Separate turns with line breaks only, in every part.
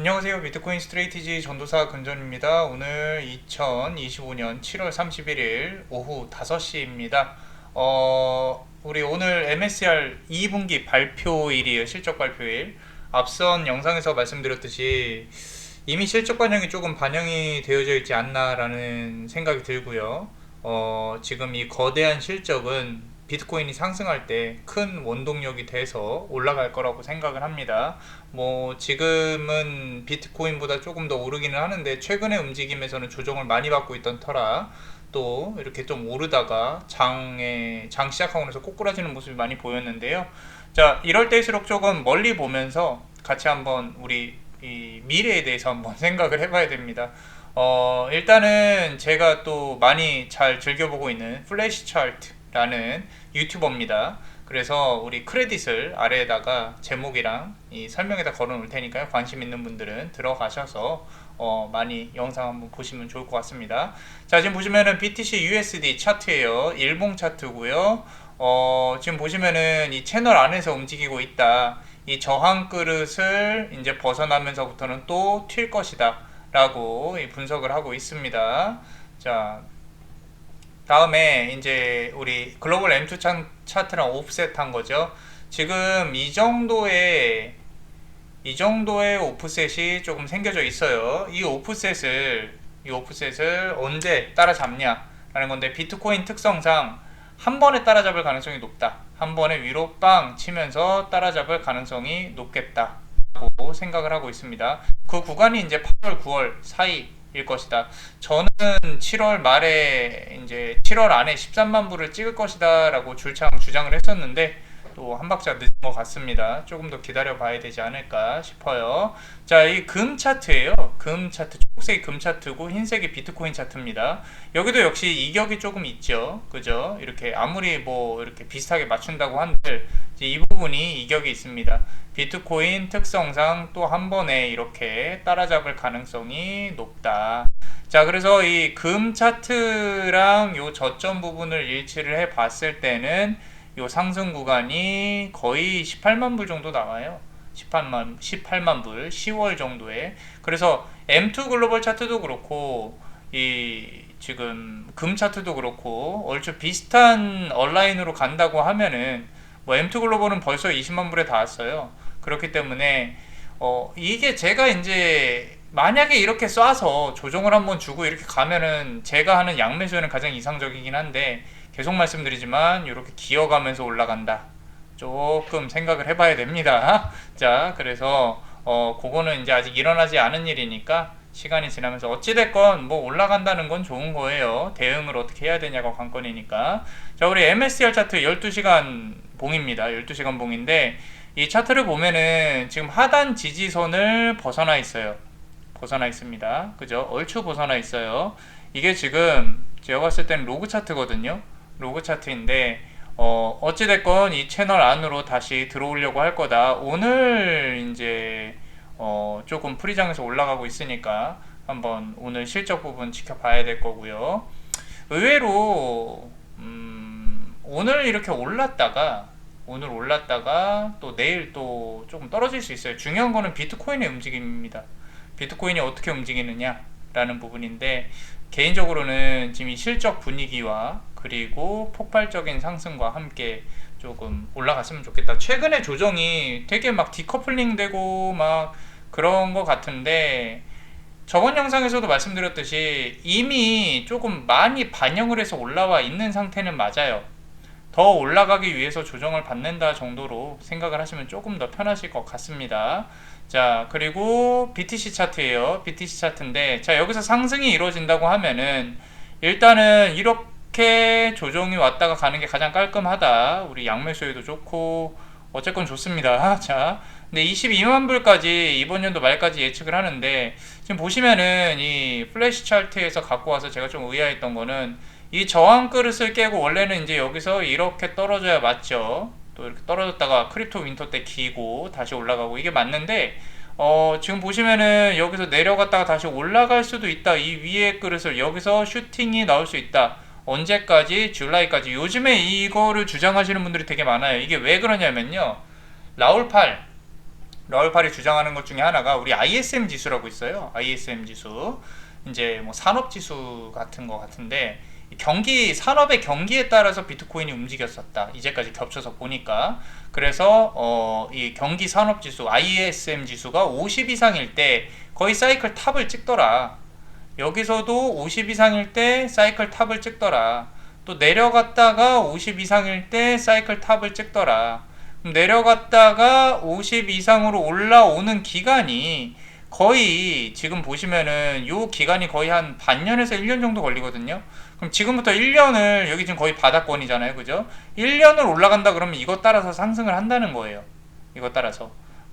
안녕하세요. 비트코인 스트레이티지 전도사 근전입니다. 오늘 2025년 7월 31일 오후 5시입니다. 어, 우리 오늘 MSCR 2분기 발표일이에요. 실적 발표일. 앞선 영상에서 말씀드렸듯이 이미 실적 반영이 조금 반영이 되어져 있지 않나라는 생각이 들고요. 어, 지금 이 거대한 실적은 비트코인이 상승할 때 큰 원동력이 돼서 올라갈 거라고 생각을 합니다. 뭐 지금은 비트코인보다 조금 더 오르기는 하는데 최근의 움직임에서는 조정을 많이 받고 있던 터라 또 이렇게 좀 오르다가 장에 장 시작하고 나서 꼬꾸라지는 모습이 많이 보였는데요. 자, 이럴 때일수록 조금 멀리 보면서 같이 한번 우리 이 미래에 대해서 한번 생각을 해봐야 됩니다. 어, 일단은 제가 또 많이 잘 즐겨보고 있는 플래시 차트 라는 유튜버입니다. 그래서 우리 크레딧을 아래에다가 제목이랑 이 설명에다 걸어 놓을 테니까요. 관심 있는 분들은 들어가셔서 어, 많이 영상 한번 보시면 좋을 것 같습니다. 자, 지금 보시면은 BTC USD 차트예요. 일봉 차트고요. 어, 지금 보시면은 이 채널 안에서 움직이고 있다. 이 저항 그릇을 이제 벗어나면서부터는 또 튈 것이다. 라고 이 분석을 하고 있습니다. 자, 다음에 이제 우리 글로벌 M2 차, 차트랑 오프셋 한 거죠. 지금 이 정도의 이 정도의 오프셋이 조금 생겨져 있어요. 이 오프셋을 이 오프셋을 언제 따라잡냐라는 건데 비트코인 특성상 한 번에 따라잡을 가능성이 높다. 한 번에 위로 빵 치면서 따라잡을 가능성이 높겠다고 생각을 하고 있습니다. 그 구간이 이제 8월, 9월 사이 일 것이다. 저는 7월 말에 이제 7월 안에 13만 불을 찍을 것이다라고 줄창 주장을 했었는데 또 한 박자 늦은 것 같습니다. 조금 더 기다려 봐야 되지 않을까 싶어요. 자, 이 금 차트예요. 금 차트, 초록색이 금 차트고 흰색이 비트코인 차트입니다. 여기도 역시 이격이 조금 있죠. 그죠? 이렇게 아무리 뭐 이렇게 비슷하게 맞춘다고 한들 이 부분이 이격이 있습니다. 비트코인 특성상 또 한 번에 이렇게 따라잡을 가능성이 높다. 자, 그래서 이 금 차트랑 요 저점 부분을 일치를 해 봤을 때는 요 상승 구간이 거의 18만 불 정도 나와요. 18만 18만 불 10월 정도에. 그래서 M2 글로벌 차트도 그렇고 이 지금 금 차트도 그렇고 얼추 비슷한 얼라인으로 간다고 하면은 뭐 M2 글로벌은 벌써 20만 불에 닿았어요. 그렇기 때문에 어 이게 제가 이제 만약에 이렇게 쏴서 조정을 한번 주고 이렇게 가면은 제가 하는 양매수는 가장 이상적이긴 한데 계속 말씀드리지만 이렇게 기어가면서 올라간다. 조금 생각을 해봐야 됩니다. 자, 그래서 어 그거는 이제 아직 일어나지 않은 일이니까 시간이 지나면서 어찌됐건 뭐 올라간다는 건 좋은 거예요. 대응을 어떻게 해야 되냐가 관건이니까. 자, 우리 MSCR 차트 12시간 봉입니다. 12시간 봉인데 이 차트를 보면은 지금 하단 지지선을 벗어나 있어요. 벗어나 있습니다. 그죠? 얼추 벗어나 있어요. 이게 지금 제가 봤을 때는 로그 차트거든요. 로그 차트인데 어, 어찌됐건 이 채널 안으로 다시 들어오려고 할 거다. 오늘 이제 어, 조금 프리장에서 올라가고 있으니까 한번 오늘 실적 부분 지켜봐야 될 거고요. 의외로 음, 오늘 이렇게 올랐다가 오늘 올랐다가 또 내일 또 조금 떨어질 수 있어요. 중요한 거는 비트코인의 움직임입니다. 비트코인이 어떻게 움직이느냐라는 부분인데 개인적으로는 지금 이 실적 분위기와 그리고 폭발적인 상승과 함께 조금 올라갔으면 좋겠다. 최근에 조정이 되게 막 디커플링 되고 막 그런 것 같은데 저번 영상에서도 말씀드렸듯이 이미 조금 많이 반영을 해서 올라와 있는 상태는 맞아요. 더 올라가기 위해서 조정을 받는다 정도로 생각을 하시면 조금 더 편하실 것 같습니다. 자, 그리고 BTC 차트예요. BTC 차트인데 자, 여기서 상승이 이루어진다고 하면은 일단은 이렇게 조정이 왔다가 가는 게 가장 깔끔하다. 우리 양매수에도 좋고 어쨌건 좋습니다. 자, 근데 22만 불까지 이번 연도 말까지 예측을 하는데 지금 보시면은 이 플래시 차트에서 갖고 와서 제가 좀 의아했던 거는 이 저항 그릇을 깨고 원래는 이제 여기서 이렇게 떨어져야 맞죠. 또 이렇게 떨어졌다가 크립토 윈터 때 기고 다시 올라가고 이게 맞는데 어 지금 보시면은 여기서 내려갔다가 다시 올라갈 수도 있다. 이 위에 그릇을 여기서 슈팅이 나올 수 있다. 언제까지? 줄라이까지. 요즘에 이거를 주장하시는 분들이 되게 많아요. 이게 왜 그러냐면요. 라울팔 라울팔이 주장하는 것 중에 하나가 우리 ISM 지수라고 있어요. ISM 지수. 이제 뭐 산업 지수 같은 거 같은데 이 경기 산업의 경기에 따라서 비트코인이 움직였었다. 이제까지 겹쳐서 보니까 그래서 어, 이 경기 산업 지수 ISM 지수가 50 이상일 때 거의 사이클 탑을 찍더라. 여기서도 50 이상일 때 사이클 탑을 찍더라. 또 내려갔다가 50 이상일 때 사이클 탑을 찍더라. 내려갔다가 50 이상으로 올라오는 기간이 거의 지금 보시면은 요 기간이 거의 한 반년에서 1년 정도 걸리거든요. 그럼 지금부터 1년을 여기 지금 거의 바닥권이잖아요. 그죠? 1년을 올라간다 그러면 이것 따라서 상승을 한다는 거예요. 이것 따라서.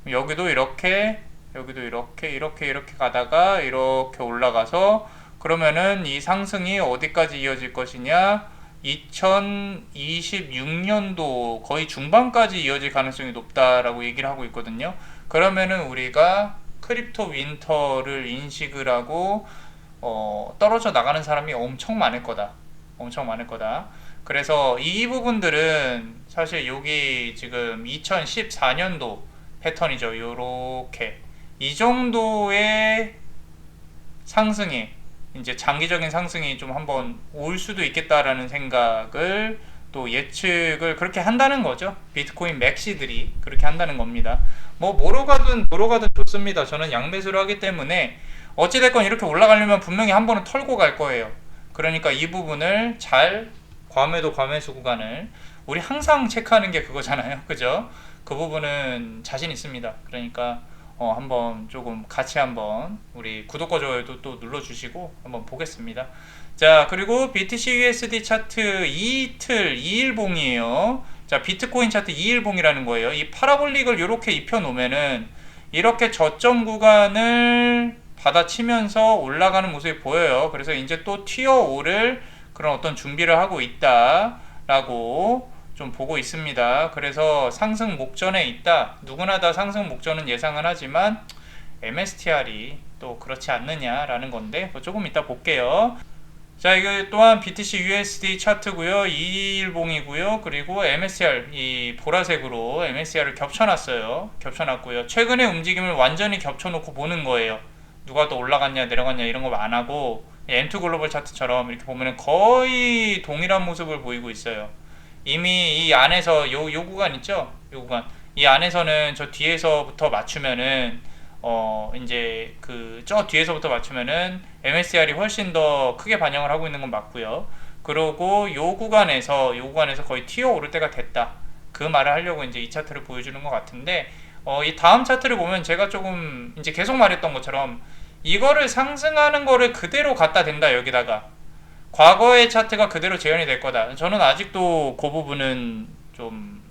여기도 이렇게 여기도 이렇게 이렇게 이렇게 가다가 이렇게 올라가서 그러면은 이 상승이 어디까지 이어질 것이냐? 2026년도 거의 중반까지 이어질 가능성이 높다라고 얘기를 하고 있거든요. 그러면은 우리가 크립토 윈터를 인식을 하고 어, 떨어져 나가는 사람이 엄청 많을 거다. 엄청 많을 거다. 그래서 이 부분들은 사실 여기 지금 2014년도 패턴이죠. 요렇게 이 정도의 상승이 이제 장기적인 상승이 좀 한번 올 수도 있겠다라는 생각을 또 예측을 그렇게 한다는 거죠. 비트코인 맥시들이 그렇게 한다는 겁니다. 뭐 뭐로 가든 뭐로 가든 좋습니다. 저는 양매수를 하기 때문에 어찌됐건 이렇게 올라가려면 분명히 한 번은 털고 갈 거예요. 그러니까 이 부분을 잘 과매도 과매수 구간을 우리 항상 체크하는 게 그거잖아요. 그죠? 그 부분은 자신 있습니다. 그러니까 어, 한번 조금 같이 한번 우리 구독과 좋아요도 또 눌러주시고 한번 보겠습니다. 자, 그리고 BTC USD 차트 이틀 2일봉이에요. 자, 비트코인 차트 2일봉이라는 거예요. 이 파라볼릭을 이렇게 입혀놓으면은 이렇게 저점 구간을 받아치면서 올라가는 모습이 보여요. 그래서 이제 또 티어 5를 그런 어떤 준비를 하고 있다라고 좀 보고 있습니다. 그래서 상승 목전에 있다. 누구나 다 상승 목전은 예상은 하지만 MSTR이 또 그렇지 않느냐라는 건데 뭐 조금 이따 볼게요. 자, 이거 또한 BTC USD 차트고요. 2일봉이고요. 그리고 MSCR 이 보라색으로 MSCR을 겹쳐 놨어요. 겹쳐 놨고요. 최근의 움직임을 완전히 겹쳐 놓고 보는 거예요. 누가 더 올라갔냐 내려갔냐 이런 거 안 하고 M2 글로벌 차트처럼 이렇게 보면 거의 동일한 모습을 보이고 있어요. 이미 이 안에서 요, 요 구간 있죠? 요 구간. 이 안에서는 저 뒤에서부터 맞추면은 어 이제 그 저 뒤에서부터 맞추면은 MSCR이 훨씬 더 크게 반영을 하고 있는 건 맞고요. 그러고 요 구간에서 요 구간에서 거의 튀어 오를 때가 됐다. 그 말을 하려고 이제 이 차트를 보여주는 것 같은데 어 이 다음 차트를 보면 제가 조금 이제 계속 말했던 것처럼 이거를 상승하는 거를 그대로 갖다 댄다 여기다가 과거의 차트가 그대로 재현이 될 거다. 저는 아직도 그 부분은 좀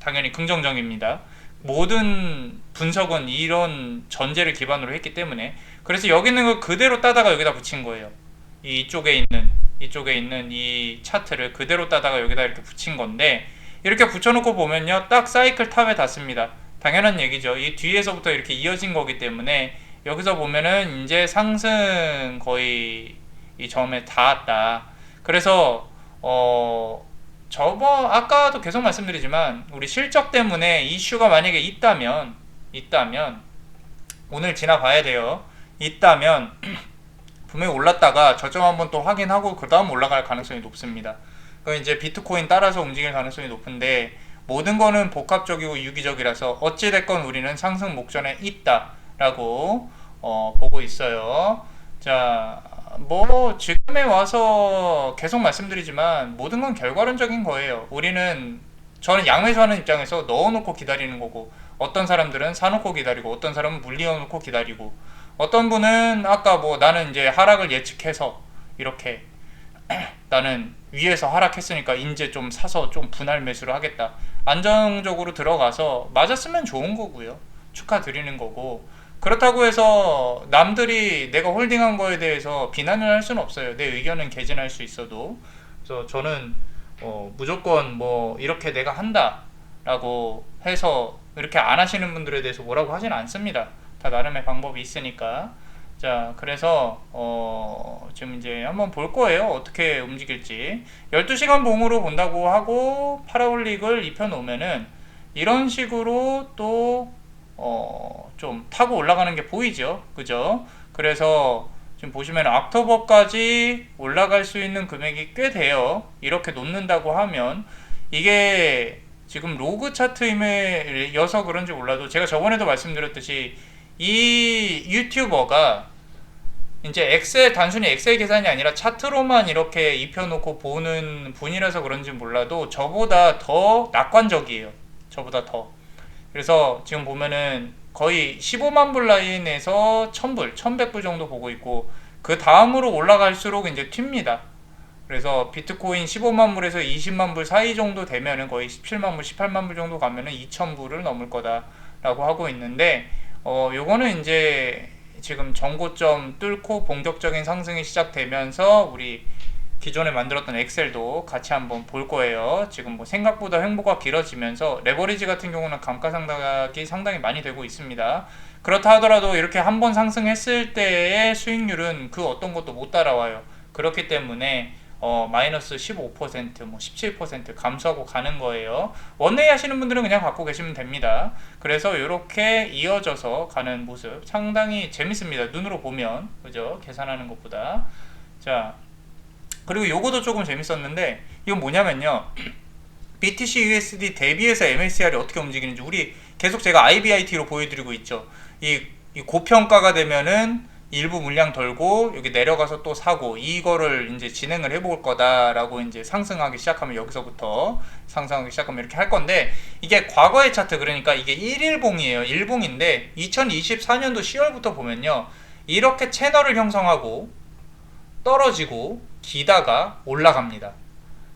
당연히 긍정적입니다. 모든 분석은 이런 전제를 기반으로 했기 때문에 그래서 여기 있는 걸 그대로 따다가 여기다 붙인 거예요. 이쪽에 있는 이쪽에 있는 이 차트를 그대로 따다가 여기다 이렇게 붙인 건데 이렇게 붙여놓고 보면요, 딱 사이클 탑에 닿습니다. 당연한 얘기죠. 이 뒤에서부터 이렇게 이어진 거기 때문에 여기서 보면은 이제 상승 거의 이 점에 닿았다. 그래서 어 저번 아까도 계속 말씀드리지만 우리 실적 때문에 이슈가 만약에 있다면 있다면 오늘 지나봐야 돼요. 있다면 분명히 올랐다가 저점 한번 또 확인하고 그 다음 올라갈 가능성이 높습니다. 그 이제 비트코인 따라서 움직일 가능성이 높은데 모든 거는 복합적이고 유기적이라서 어찌 됐건 우리는 상승 목전에 있다라고 어, 보고 있어요. 자, 뭐 지금에 와서 계속 말씀드리지만 모든 건 결과론적인 거예요. 우리는 저는 양매수하는 입장에서 넣어놓고 기다리는 거고 어떤 사람들은 사놓고 기다리고 어떤 사람은 물리어놓고 기다리고 어떤 분은 아까 뭐 나는 이제 하락을 예측해서 이렇게 나는 위에서 하락했으니까 이제 좀 사서 좀 분할 매수를 하겠다. 안정적으로 들어가서 맞았으면 좋은 거고요. 축하드리는 거고 그렇다고 해서 남들이 내가 홀딩한 거에 대해서 비난을 할 수는 없어요. 내 의견은 개진할 수 있어도. 그래서 저는 어, 무조건 뭐 이렇게 내가 한다라고 해서 이렇게 안 하시는 분들에 대해서 뭐라고 하진 않습니다. 다 나름의 방법이 있으니까. 자, 그래서 어, 지금 이제 한번 볼 거예요. 어떻게 움직일지. 12시간 봉으로 본다고 하고 파라올릭을 입혀 놓으면은 이런 식으로 또 어, 좀 타고 올라가는 게 보이죠. 그죠? 그래서 지금 보시면 악토버까지 올라갈 수 있는 금액이 꽤 돼요. 이렇게 놓는다고 하면 이게 지금 로그 차트임에여서 그런지 몰라도 제가 저번에도 말씀드렸듯이 이 유튜버가 이제 엑셀 단순히 엑셀 계산이 아니라 차트로만 이렇게 입혀놓고 보는 분이라서 그런지 몰라도 저보다 더 낙관적이에요. 저보다 더. 그래서 지금 보면은 거의 15만 불 라인에서 1000불, 1100불 정도 보고 있고 그 다음으로 올라갈수록 이제 튑니다. 그래서 비트코인 15만 불에서 20만 불 사이 정도 되면은 거의 17만 불, 18만 불 정도 가면은 2,000불을 넘을 거다라고 하고 있는데 어 요거는 이제 지금 전고점 뚫고 본격적인 상승이 시작되면서 우리 기존에 만들었던 엑셀도 같이 한번 볼 거예요. 지금 뭐 생각보다 횡보가 길어지면서 레버리지 같은 경우는 감가상각이 상당히 많이 되고 있습니다. 그렇다 하더라도 이렇게 한 번 상승했을 때의 수익률은 그 어떤 것도 못 따라와요. 그렇기 때문에 어, 마이너스 15%, 뭐 17% 감소하고 가는 거예요. 원내에 하시는 분들은 그냥 갖고 계시면 됩니다. 그래서 이렇게 이어져서 가는 모습 상당히 재밌습니다. 눈으로 보면 그죠? 계산하는 것보다 자 그리고 요거도 조금 재밌었는데 이건 뭐냐면요. BTC USD 대비해서 MSCR이 어떻게 움직이는지 우리 계속 제가 IBIT로 보여드리고 있죠. 이, 이 고평가가 되면은 일부 물량 덜고 여기 내려가서 또 사고 이거를 이제 진행을 해볼 거다라고 이제 상승하기 시작하면 여기서부터 상승하기 시작하면 이렇게 할 건데 이게 과거의 차트 그러니까 이게 1일봉이에요. 일봉인데 2024년도 10월부터 보면요. 이렇게 채널을 형성하고 떨어지고 기다가 올라갑니다.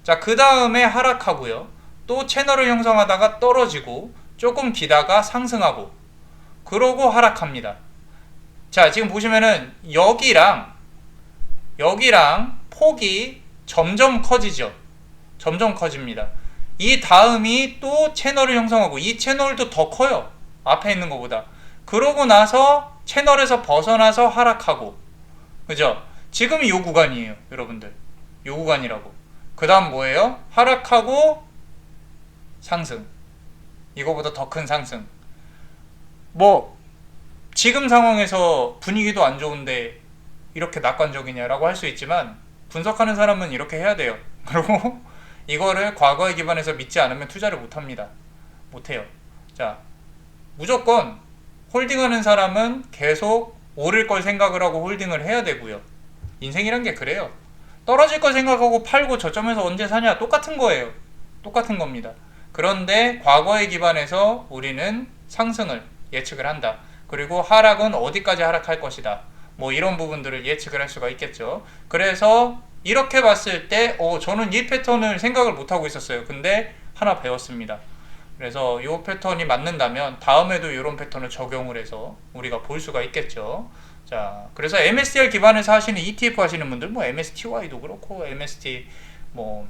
자, 그 다음에 하락하고요. 또 채널을 형성하다가 떨어지고 조금 기다가 상승하고 그러고 하락합니다. 자, 지금 보시면은 여기랑 여기랑 폭이 점점 커지죠. 점점 커집니다. 이 다음이 또 채널을 형성하고 이 채널도 더 커요. 앞에 있는 것보다. 그러고 나서 채널에서 벗어나서 하락하고. 그죠? 지금이 요 구간이에요. 여러분들. 요 구간이라고. 그 다음 뭐예요? 하락하고 상승. 이거보다 더 큰 상승. 뭐 지금 상황에서 분위기도 안 좋은데 이렇게 낙관적이냐라고 할 수 있지만 분석하는 사람은 이렇게 해야 돼요. 그리고 이거를 과거에 기반해서 믿지 않으면 투자를 못 합니다. 못 해요. 자, 무조건 홀딩하는 사람은 계속 오를 걸 생각을 하고 홀딩을 해야 되고요. 인생이란 게 그래요. 떨어질 걸 생각하고 팔고 저점에서 언제 사냐 똑같은 거예요. 똑같은 겁니다. 그런데 과거에 기반해서 우리는 상승을 예측을 한다. 그리고 하락은 어디까지 하락할 것이다. 뭐 이런 부분들을 예측을 할 수가 있겠죠. 그래서 이렇게 봤을 때, 어, 저는 이 패턴을 생각을 못 하고 있었어요. 근데 하나 배웠습니다. 그래서 이 패턴이 맞는다면 다음에도 이런 패턴을 적용을 해서 우리가 볼 수가 있겠죠. 자, 그래서 MSTR 기반에서 하시는 ETF 하시는 분들, 뭐 MSTY도 그렇고, MST 뭐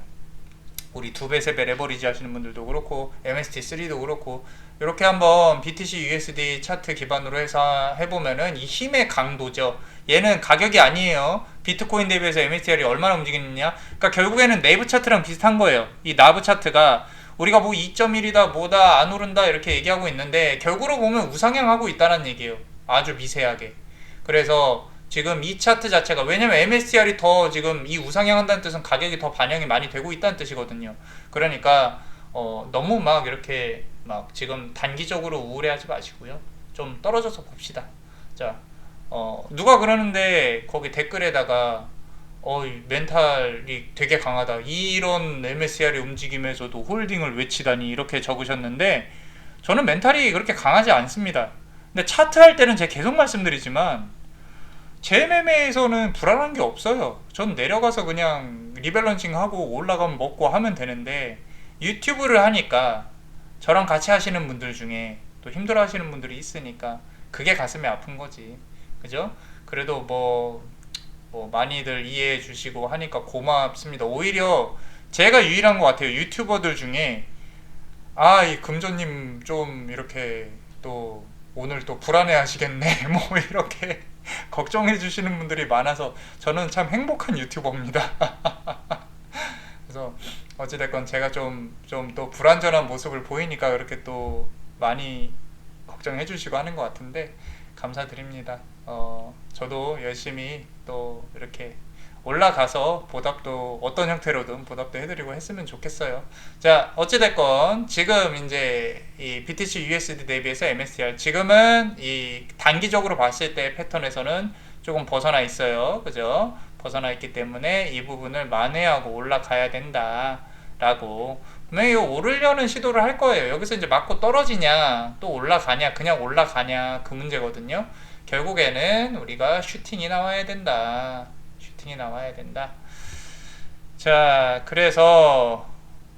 우리 두 배, 세 배 레버리지 하시는 분들도 그렇고, MST3도 그렇고, 이렇게 한번 BTC USD 차트 기반으로 해서 해보면은 이 힘의 강도죠. 얘는 가격이 아니에요. 비트코인 대비해서 MSTR이 얼마나 움직이느냐. 그러니까 결국에는 네이브 차트랑 비슷한 거예요. 이 나브 차트가 우리가 뭐 2.1이다 뭐다 안 오른다 이렇게 얘기하고 있는데 결국으로 보면 우상향하고 있다는 얘기예요. 아주 미세하게. 그래서 지금 이 차트 자체가 왜냐면 MSTR이 더 지금 이 우상향한다는 뜻은 가격이 더 반영이 많이 되고 있다는 뜻이거든요. 그러니까 어, 너무 막 이렇게 막 지금 단기적으로 우울해하지 마시고요. 좀 떨어져서 봅시다. 자, 어, 누가 그러는데 거기 댓글에다가 어, 멘탈이 되게 강하다. 이런 MSCR의 움직임에서도 홀딩을 외치다니 이렇게 적으셨는데 저는 멘탈이 그렇게 강하지 않습니다. 근데 차트 할 때는 제가 계속 말씀드리지만 제 매매에서는 불안한 게 없어요. 전 내려가서 그냥 리밸런싱 하고 올라가면 먹고 하면 되는데 유튜브를 하니까 저랑 같이 하시는 분들 중에 또 힘들어 하시는 분들이 있으니까 그게 가슴이 아픈 거지. 그죠? 그래도 뭐, 뭐 많이들 이해해 주시고 하니까 고맙습니다. 오히려 제가 유일한 것 같아요. 유튜버들 중에 아, 이 금조님 좀 이렇게 또 오늘 또 불안해 하시겠네. 뭐 이렇게 걱정해 주시는 분들이 많아서 저는 참 행복한 유튜버입니다. 그래서 어찌됐건 제가 좀 좀 또 불안전한 모습을 보이니까 그렇게 또 많이 걱정해 주시고 하는 것 같은데 감사드립니다. 어, 저도 열심히 또 이렇게 올라가서 보답도 어떤 형태로든 보답도 해드리고 했으면 좋겠어요. 자, 어찌됐건 지금 이제 이 BTC USD 대비해서 MSTR 지금은 이 단기적으로 봤을 때 패턴에서는 조금 벗어나 있어요. 그죠? 벗어나 있기 때문에 이 부분을 만회하고 올라가야 된다 라고 분명히 이거 오르려는 시도를 할 거예요. 여기서 이제 맞고 떨어지냐 또 올라가냐 그냥 올라가냐 그 문제거든요. 결국에는 우리가 슈팅이 나와야 된다. 슈팅이 나와야 된다. 자, 그래서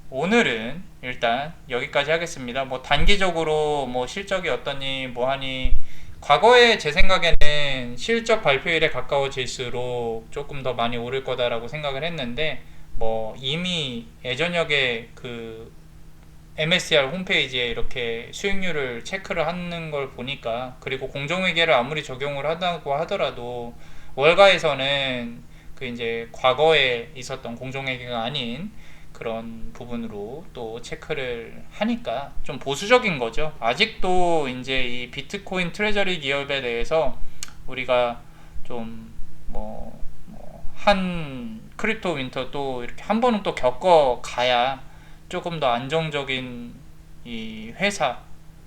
오늘은 일단 여기까지 하겠습니다. 뭐 단기적으로 뭐 실적이 어떠니 뭐하니 과거에 제 생각에는 실적 발표일에 가까워질수록 조금 더 많이 오를 거다라고 생각을 했는데 뭐 이미 예전역에 그 MSCR 홈페이지에 이렇게 수익률을 체크를 하는 걸 보니까 그리고 공정회계를 아무리 적용을 하다고 하더라도 월가에서는 그 이제 과거에 있었던 공정회계가 아닌 그런 부분으로 또 체크를 하니까 좀 보수적인 거죠. 아직도 이제 이 비트코인 트레저리 기업에 대해서 우리가 좀뭐한 크립토 윈터 또 이렇게 한 번은 또 겪어 가야 조금 더 안정적인 이 회사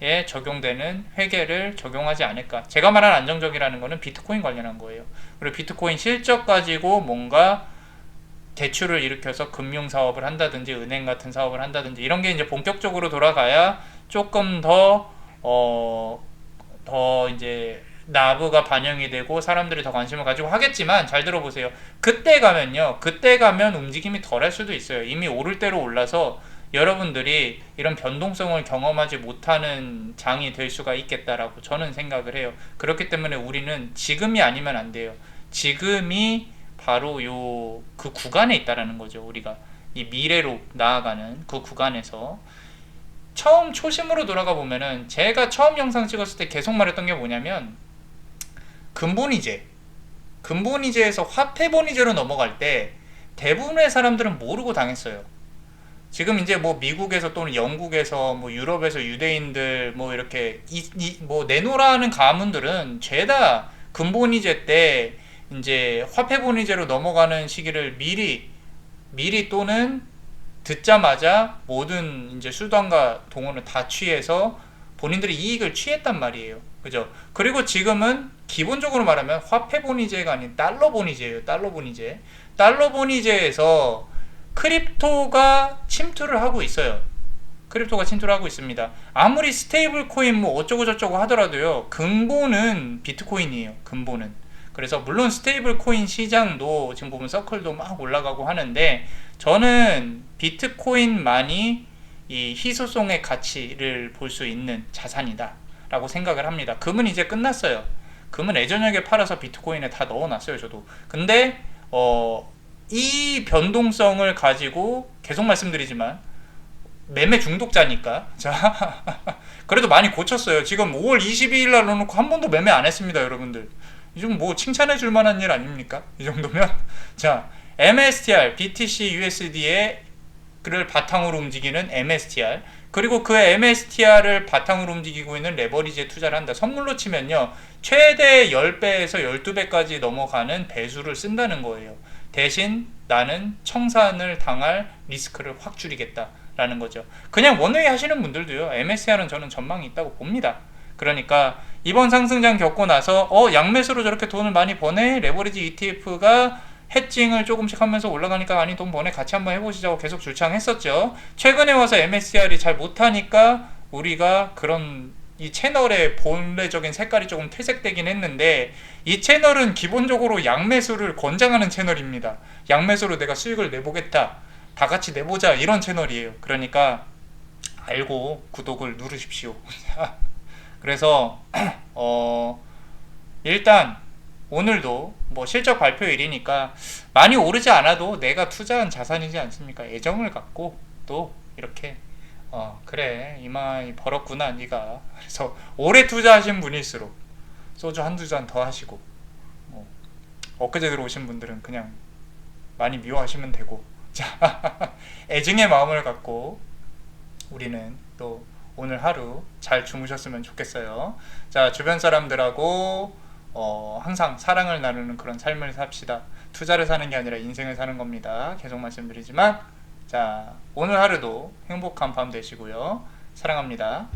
에 적용되는 회계를 적용하지 않을까. 제가 말한 안정적이라는 거는 비트코인 관련한 거예요. 그리고 비트코인 실적 가지고 뭔가 대출을 일으켜서 금융 사업을 한다든지 은행 같은 사업을 한다든지 이런 게 이제 본격적으로 돌아가야 조금 더 어, 더 이제 나부가 반영이 되고 사람들이 더 관심을 가지고 하겠지만 잘 들어보세요. 그때 가면요. 그때 가면 움직임이 덜 할 수도 있어요. 이미 오를 대로 올라서 여러분들이 이런 변동성을 경험하지 못하는 장이 될 수가 있겠다라고 저는 생각을 해요. 그렇기 때문에 우리는 지금이 아니면 안 돼요. 지금이 바로 요 그 구간에 있다라는 거죠. 우리가 이 미래로 나아가는 그 구간에서 처음 초심으로 돌아가 보면은 제가 처음 영상 찍었을 때 계속 말했던 게 뭐냐면 근본이제 근본이제에서 화폐본이제로 넘어갈 때 대부분의 사람들은 모르고 당했어요. 지금 이제 뭐 미국에서 또는 영국에서 뭐 유럽에서 유대인들 뭐 이렇게 이, 이, 뭐 내노라는 가문들은 죄다 근본이제 때 이제 화폐본이제로 넘어가는 시기를 미리 미리 또는 듣자마자 모든 이제 수단과 동원을 다 취해서 본인들이 이익을 취했단 말이에요. 그죠? 그리고 지금은 기본적으로 말하면 화폐 본위제가 아닌 달러 본위제예요. 달러 본위제. 달러 본위제에서 크립토가 침투를 하고 있어요. 크립토가 침투를 하고 있습니다. 아무리 스테이블 코인 뭐 어쩌고 저쩌고 하더라도요. 근본은 비트코인이에요. 근본은. 그래서 물론 스테이블 코인 시장도 지금 보면 서클도 막 올라가고 하는데 저는 비트코인만이 이 희소성의 가치를 볼 수 있는 자산이다 라고 생각을 합니다. 금은 이제 끝났어요. 금은 예전역에 팔아서 비트코인에 다 넣어놨어요. 저도. 근데 어, 이 변동성을 가지고 계속 말씀드리지만 매매 중독자니까 자 그래도 많이 고쳤어요. 지금 5월 22일 날 넣어놓고 한 번도 매매 안 했습니다, 여러분들. 이 정도 뭐 칭찬해 줄 만한 일 아닙니까? 이 정도면 자 MSTR, BTC, USD의 를 바탕으로 움직이는 MSTR 그리고 그 MSTR을 바탕으로 움직이고 있는 레버리지에 투자를 한다. 선물로 치면요. 최대 10배에서 12배까지 넘어가는 배수를 쓴다는 거예요. 대신 나는 청산을 당할 리스크를 확 줄이겠다라는 거죠. 그냥 원웨이 하시는 분들도요. MSCR은 저는 전망이 있다고 봅니다. 그러니까 이번 상승장 겪고 나서 어 양매수로 저렇게 돈을 많이 버네 레버리지 ETF가 해칭을 조금씩 하면서 올라가니까 아니 돈 버네 같이 한번 해보시자고 계속 줄창했었죠. 최근에 와서 MSCR이 잘 못하니까 우리가 그런 이 채널의 본래적인 색깔이 조금 퇴색되긴 했는데 이 채널은 기본적으로 양매수를 권장하는 채널입니다. 양매수로 내가 수익을 내보겠다. 다 같이 내보자 이런 채널이에요. 그러니까 알고 구독을 누르십시오. 그래서 어 일단 오늘도 뭐 실적 발표일이니까 많이 오르지 않아도 내가 투자한 자산이지 않습니까? 애정을 갖고 또 이렇게 어, 그래 이마이 벌었구나 네가. 그래서 오래 투자하신 분일수록 소주 한두 잔 더 하시고 뭐, 엊그제 들어오신 분들은 그냥 많이 미워하시면 되고. 자 애증의 마음을 갖고 우리는 또 오늘 하루 잘 주무셨으면 좋겠어요. 자 주변 사람들하고 어, 항상 사랑을 나누는 그런 삶을 삽시다. 투자를 사는 게 아니라 인생을 사는 겁니다. 계속 말씀드리지만 자, 오늘 하루도 행복한 밤 되시고요. 사랑합니다.